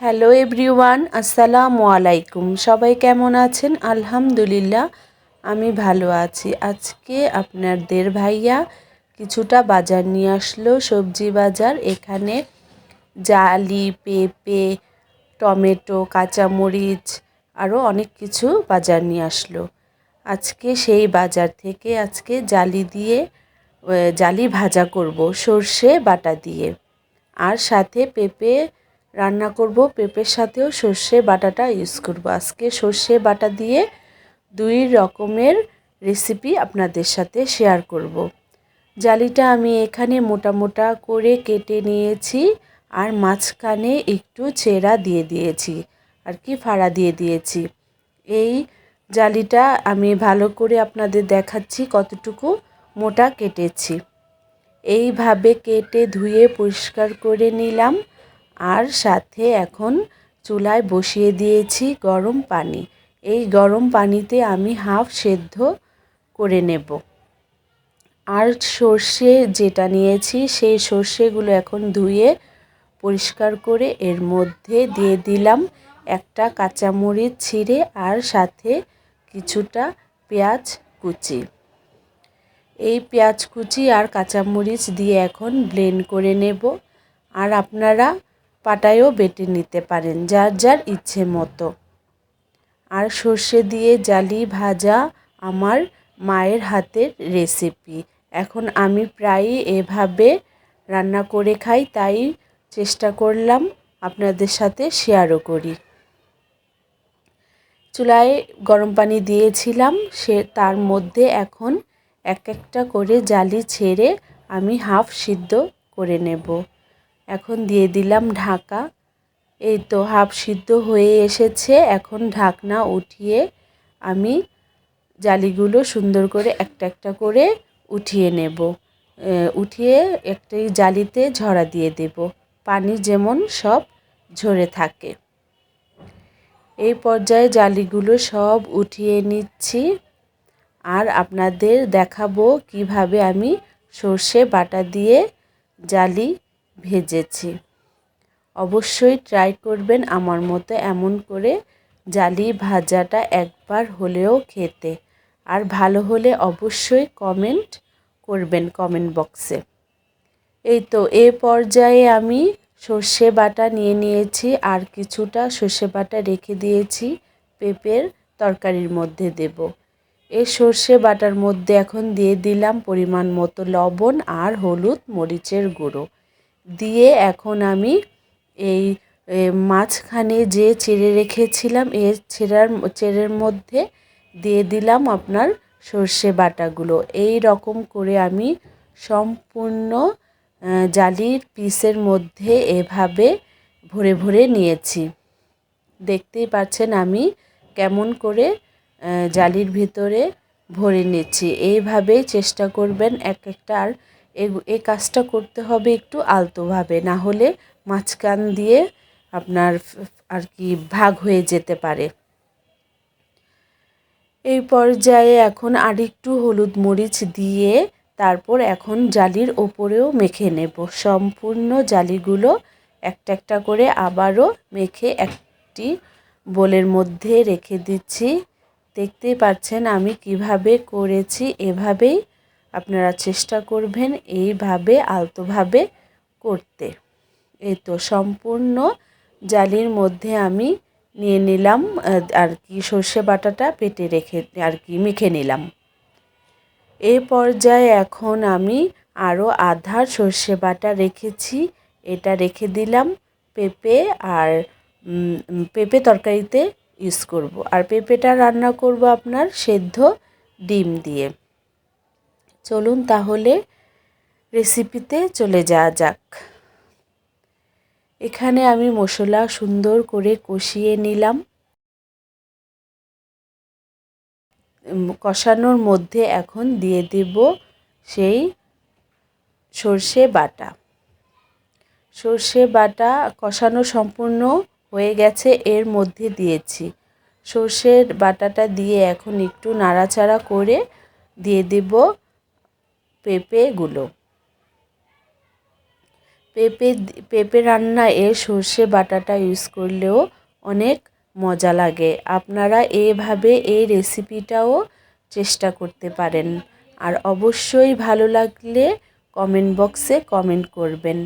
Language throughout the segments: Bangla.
হ্যালো এভরিওয়ান, আসসালামু আলাইকুম। সবাই কেমন আছেন? আলহামদুলিল্লাহ, আমি ভালো আছি। আজকে আপনাদের ভাইয়া কিছুটা বাজার নিয়ে আসলো, সবজি বাজার। এখানে জালি, পেঁপে, টমেটো, কাঁচামরিচ, আরও অনেক কিছু বাজার নিয়ে আসলো। আজকে সেই বাজার থেকে আজকে জালি দিয়ে জালি ভাজা করব, সর্ষে বাটা দিয়ে। আর সাথে পেঁপে রান্না করব পেঁপের সাথেও সর্ষে বাটাটা ইউজ করব। আজকে সর্ষে বাটা দিয়ে দুই রকমের রেসিপি আপনাদের সাথে শেয়ার করব। জালিটা আমি এখানে মোটা মোটা করে কেটে নিয়েছি আর মাঝখানে একটু চেরা দিয়ে দিয়েছি আর কি ফাড়া দিয়ে দিয়েছি। এই জালিটা আমি ভালো করে আপনাদের দেখাচ্ছি কতটুকু মোটা কেটেছি। এইভাবে কেটে ধুয়ে পরিষ্কার করে নিলাম। আর সাথে এখন চুলায় বসিয়ে দিয়েছি গরম পানি। এই গরম পানিতে আমি হাফ সেদ্ধ করে নেব। আর সর্ষে যেটা নিয়েছি, সেই সর্ষেগুলো এখন ধুয়ে পরিষ্কার করে এর মধ্যে দিয়ে দিলাম একটা কাঁচামরিচ ছিঁড়ে আর সাথে কিছুটা পেঁয়াজ কুচি। এই পেঁয়াজ কুচি আর কাঁচামরিচ দিয়ে এখন ব্লেন্ড করে নেব। আর আপনারা পাটায়ও বেটে নিতে পারেন, যার যার ইচ্ছে মতো। আর সর্ষে দিয়ে জালি ভাজা আমার মায়ের হাতের রেসিপি। এখন আমি প্রায়ই এভাবে রান্না করে খাই, তাই চেষ্টা করলাম আপনাদের সাথে শেয়ারও করি। চুলায় গরম পানি দিয়েছিলাম, সে তার মধ্যে এখন এক একটা করে জালি ছেড়ে আমি হাফ সিদ্ধ করে নেব। এখন দিয়ে দিলাম ঢাকা। এই তো হাফ সিদ্ধ হয়ে এসেছে। এখন ঢাকনা উঠিয়ে আমি জালিগুলো সুন্দর করে একটা একটা করে উঠিয়ে নেব। উঠিয়ে একটি জালিতে ঝরা দিয়ে দেব। পানি যেমন সব ঝরে থাকে। এই পর্যায়ে জালিগুলো সব উঠিয়ে নিচ্ছি। আর আপনাদের দেখাবো কীভাবে আমি সর্ষে বাটা দিয়ে জালি ভেজেছি। অবশ্যই ট্রাই করবেন আমার মতো এমন করে জালি ভাজাটা একবার হলেও খেতে। আর ভালো হলে অবশ্যই কমেন্ট করবেন কমেন্ট বক্সে এই তো, এ পর্যায়ে আমি সর্ষে বাটা নিয়ে নিয়েছি, আর কিছুটা সর্ষে বাটা রেখে দিয়েছি পেঁপের তরকারির মধ্যে দেব। এ সর্ষে বাটার মধ্যে এখন দিয়ে দিলাম পরিমাণ মতো লবণ আর হলুদ মরিচের গুঁড়ো। দিয়ে এখন আমি এই মাঝখানে যে চেড়ে রেখেছিলাম এর ছেঁড়ার চেড়ের মধ্যে দিয়ে দিলাম আপনার সর্ষে বাটাগুলো। এই রকম করে আমি সম্পূর্ণ জালির পিসের মধ্যে এভাবে ভরে ভরে নিয়েছি। দেখতেই পাচ্ছেন আমি কেমন করে জালির ভিতরে ভরে নিচ্ছি। এইভাবেই চেষ্টা করবেন এক একটা আর এই কাজটা করতে হবে একটু আলতোভাবে, না হলে মাঝখান দিয়ে আপনার আর কি ভাগ হয়ে যেতে পারে। এই পর্যায়ে এখন আরেকটু হলুদ মরিচ দিয়ে তারপর এখন জালির ওপরেও মেখে নেব। সম্পূর্ণ জালিগুলো একটা একটা করে আবারও মেখে একটি বোলের মধ্যে রেখে দিচ্ছি। দেখতেই পাচ্ছেন আমি কীভাবে করেছি, এভাবেই আপনারা চেষ্টা করবেন এইভাবে, আলতোভাবে করতে। এই তো সম্পূর্ণ জালির মধ্যে আমি নিয়ে নিলাম আর কি সর্ষে বাটাটা পেটে রেখে, আর কি মেখে নিলাম। এ পর্যায়ে এখন আমি আরও আধার সর্ষে বাটা রেখেছি, এটা রেখে দিলাম পেঁপে আর পেঁপে তরকারিতে ইউজ করব। আর পেঁপেটা রান্না করব আপনার সেদ্ধ ডিম দিয়ে। চলুন তাহলে রেসিপিতে চলে যাওয়া যাক। এখানে আমি মশলা সুন্দর করে কষিয়ে নিলাম। কষানোর মধ্যে এখন দিয়ে দেব সেই সর্ষে বাটা। সর্ষে বাটা কষানো সম্পূর্ণ হয়ে গেছে, এর মধ্যে দিয়েছি। সর্ষের বাটাটা দিয়ে এখন একটু নাড়াচাড়া করে দিয়ে দেব পেঁপেগুলো। পেঁপে পেঁপে রান্নায় এ সর্ষে বাটাটা ইউজ করলেও অনেক মজা লাগে। আপনারা এভাবে এই রেসিপিটাও চেষ্টা করতে পারেন। আর অবশ্যই ভালো লাগলে কমেন্ট বক্সে কমেন্ট করবেন।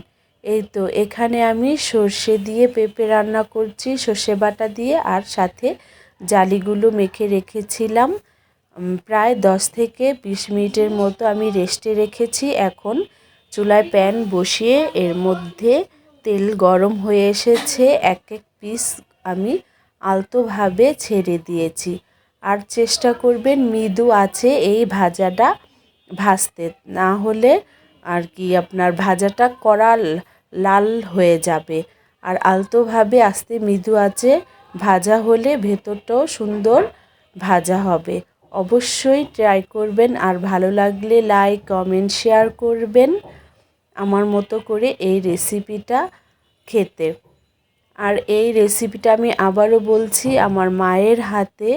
এই তো, এখানে আমি সর্ষে দিয়ে পেঁপে রান্না করছি, সর্ষে বাটা দিয়ে, আর সাথে জালিগুলো মেখে রেখেছিলাম। প্রায় দশ থেকে বিশ মিনিটের মতো আমি রেস্টে রেখেছি। এখন চুলায় প্যান বসিয়ে এর মধ্যে তেল গরম হয়ে এসেছে। এক এক পিস আমি আলতোভাবে ছেড়ে দিয়েছি। আর চেষ্টা করবেন, মৃদু আছে এই ভাজাটা ভাজতে। না হলে আর কি আপনার ভাজাটা কড়া লাল হয়ে যাবে। আর আলতোভাবে আস্তে মৃদু আছে, ভাজা হলে ভেতরটাও সুন্দর ভাজা হবে। অবশ্যই ট্রাই করবেন আর ভালো লাগলে লাইক কমেন্ট শেয়ার করবেন আমার মতো করে এই রেসিপিটা খেতে। আর এই রেসিপিটা আমি আবারও বলছি, আমার মায়ের হাতে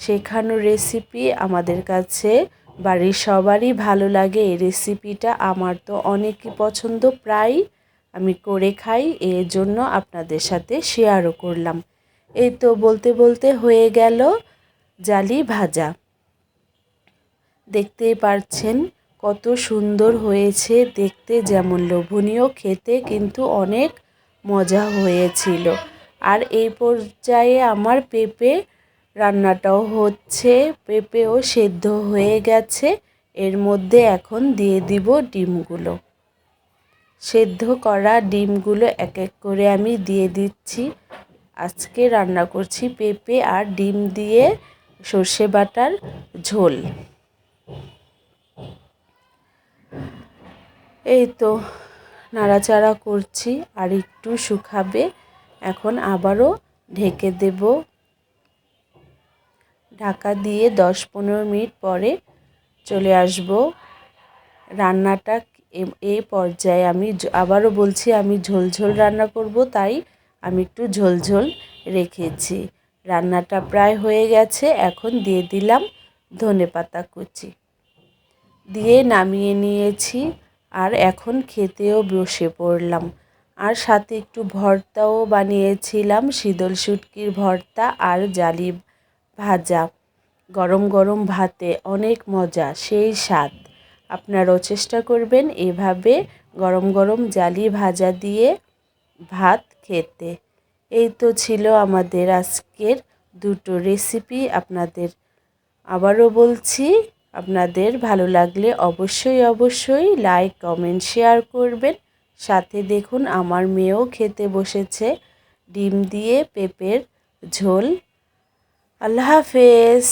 শেখানো রেসিপি আমাদের কাছে, বাড়ির সবারই ভালো লাগে এই রেসিপিটা আমার তো অনেকই পছন্দ, প্রায় আমি করে খাই এর জন্য আপনাদের সাথে শেয়ারও করলাম। এই তো বলতে বলতে হয়ে গেল জালি ভাজা। দেখতেই পারছেন কত সুন্দর হয়েছে দেখতে, যেমন লোভনীয়, খেতে কিন্তু অনেক মজা হয়েছিল। আর এই পর্যায়ে আমার পেঁপে রান্নাটাও হচ্ছে, পেঁপেও সেদ্ধ হয়ে গেছে। এর মধ্যে এখন দিয়ে দিব ডিমগুলো। সেদ্ধ করা ডিমগুলো এক এক করে আমি দিয়ে দিচ্ছি। আজকে রান্না করছি পেঁপে আর ডিম দিয়ে সর্ষে বাটার ঝোল। এই তো নাড়াচাড়া করছি, আর একটু শুকাবে। এখন আবারও ঢেকে দেব। ঢাকা দিয়ে দশ পনেরো মিনিট পরে চলে আসব। রান্নাটা এই পর্যায়ে আমি আবারও বলছি, আমি ঝোল ঝোল রান্না করব, তাই আমি একটু ঝোল ঝোল রেখেছি। রান্নাটা প্রায় হয়ে গেছে, এখন দিয়ে দিলাম ধনে পাতা কুচি। দিয়ে নামিয়ে নিয়েছি। আর এখন খেতেও বসে পড়লাম। আর সাথে একটু ভর্তাও বানিয়েছিলাম, শীতল শুটকির ভর্তা আর জালি ভাজা। গরম গরম ভাতে অনেক মজা, সেই স্বাদ। আপনারাও চেষ্টা করবেন এভাবে গরম গরম জালি ভাজা দিয়ে ভাত খেতে। এই তো ছিল আমাদের আজকের দুটো রেসিপি আপনাদের আবারও বলছি আপনাদের ভালো লাগলে অবশ্যই অবশ্যই লাইক কমেন্ট শেয়ার করবেন। সাথে দেখুন আমার মেয়েও খেতে বসেছে ডিম দিয়ে পেঁপের ঝোল। আল্লাহ হাফেজ।